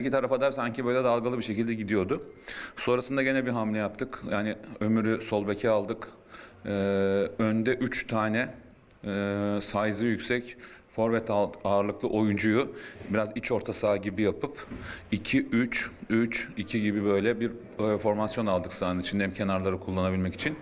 İki tarafa da sanki böyle dalgalı bir şekilde gidiyordu. Sonrasında gene bir hamle yaptık. Yani Ömür'ü sol beke aldık. Ee, önde 3 tane e, size'ı yüksek forvet ağ- ağırlıklı oyuncuyu biraz iç orta saha gibi yapıp 2-3, 3-2 gibi böyle bir e, formasyon aldık sahanın içinde hem kenarları kullanabilmek için.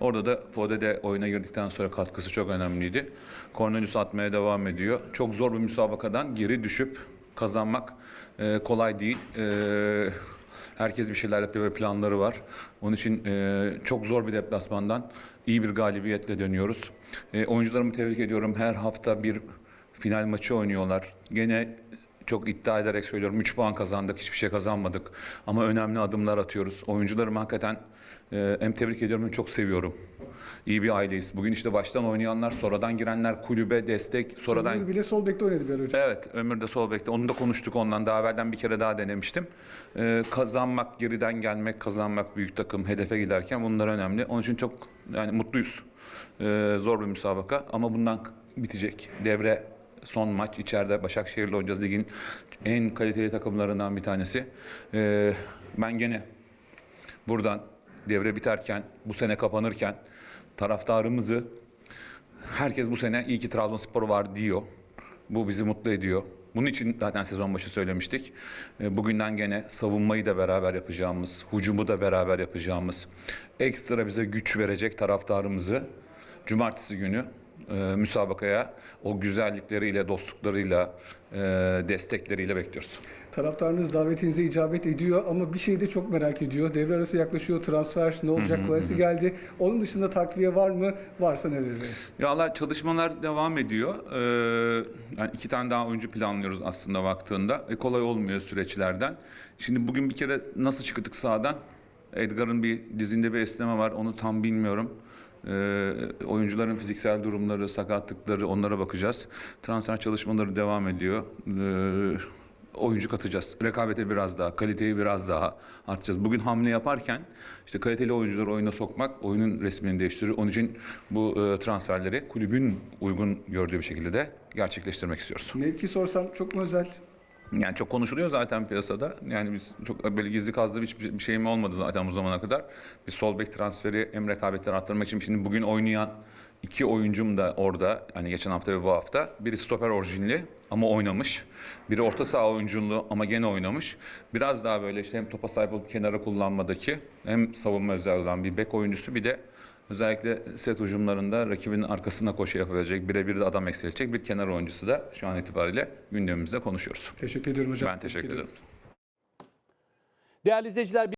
Orada da Fode de oyuna girdikten sonra katkısı çok önemliydi. Cornelius atmaya devam ediyor. Çok zor bir müsabakadan geri düşüp kazanmak e, kolay değil. E, herkes bir şeyler yapıyor ve planları var. Onun için e, çok zor bir deplasmandan iyi bir galibiyetle dönüyoruz. E, oyuncularımı tebrik ediyorum. Her hafta bir final maçı oynuyorlar. Gene çok iddia ederek söylüyorum 3 puan kazandık, hiçbir şey kazanmadık. Ama önemli adımlar atıyoruz. Oyuncularımı hakikaten e, hem tebrik ediyorum hem çok seviyorum. İyi bir aileyiz. Bugün işte baştan oynayanlar, sonradan girenler, kulübe destek, sonradan Ömür bile sol bekte oynadı bir ara hocam. Evet, Ömür de sol bekte. Onu da konuştuk ondan. Daha evvelden bir kere daha denemiştim. Ee, kazanmak, geriden gelmek, kazanmak büyük takım hedefe giderken bunlar önemli. Onun için çok yani mutluyuz. Ee, zor bir müsabaka ama bundan bitecek. Devre son maç içeride Başakşehir'le oynayacağız. Ligin en kaliteli takımlarından bir tanesi. Ee, ben gene buradan devre biterken, bu sene kapanırken taraftarımızı herkes bu sene iyi ki Trabzonspor var diyor. Bu bizi mutlu ediyor. Bunun için zaten sezon başı söylemiştik. E, Bugünden gene savunmayı da beraber yapacağımız, hücumu da beraber yapacağımız, ekstra bize güç verecek taraftarımızı cumartesi günü e, müsabakaya o güzellikleriyle, dostluklarıyla, e, destekleriyle bekliyoruz. Taraftarınız davetinize icabet ediyor ama bir şeyi de çok merak ediyor. Devre arası yaklaşıyor, transfer ne olacak, Koyası geldi. Onun dışında takviye var mı? Varsa neleri? Ya Allah çalışmalar devam ediyor. Ee, yani iki tane daha oyuncu planlıyoruz aslında baktığında. E, kolay olmuyor süreçlerden. Şimdi bugün bir kere nasıl çıktık sahadan? Edgar'ın bir dizinde bir esneme var. Onu tam bilmiyorum. Ee, oyuncuların fiziksel durumları, sakatlıkları onlara bakacağız. Transfer çalışmaları devam ediyor. Ee, oyuncu katacağız. Rekabete biraz daha, kaliteyi biraz daha artacağız. Bugün hamle yaparken işte kaliteli oyuncuları oyuna sokmak oyunun resmini değiştirir. Onun için bu e, transferleri kulübün uygun gördüğü bir şekilde de gerçekleştirmek istiyoruz. Mevki sorsam çok mu özel? Yani çok konuşuluyor zaten piyasada. Yani biz çok böyle gizli kazlı hiçbir bir şeyim olmadı zaten bu zamana kadar. Bir sol bek transferi hem rekabetleri arttırmak için şimdi bugün oynayan iki oyuncum da orada. Hani geçen hafta ve bu hafta. Biri stoper orijinli ama oynamış. Biri orta saha oyunculuğu ama gene oynamış. Biraz daha böyle işte hem topa sahip olup kenara kullanmadaki hem savunma özelliği olan bir bek oyuncusu bir de Özellikle set hücumlarında rakibin arkasına koşu yapabilecek, birebir de adam eksilecek bir kenar oyuncusu da şu an itibariyle gündemimizde konuşuyoruz. Teşekkür ediyorum hocam. Ben teşekkür ederim. Değerli izleyiciler